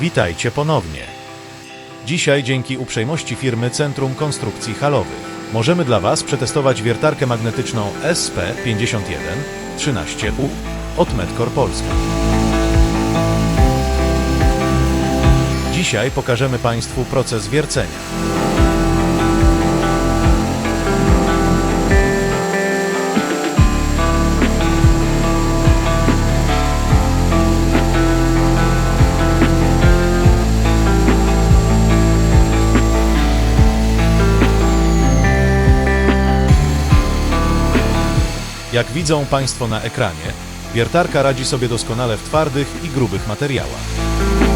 Witajcie ponownie. Dzisiaj dzięki uprzejmości firmy Centrum Konstrukcji Halowych możemy dla Was przetestować wiertarkę magnetyczną SP51 13U od Medcor Polska. Dzisiaj pokażemy Państwu proces wiercenia. Jak widzą Państwo na ekranie, wiertarka radzi sobie doskonale w twardych i grubych materiałach.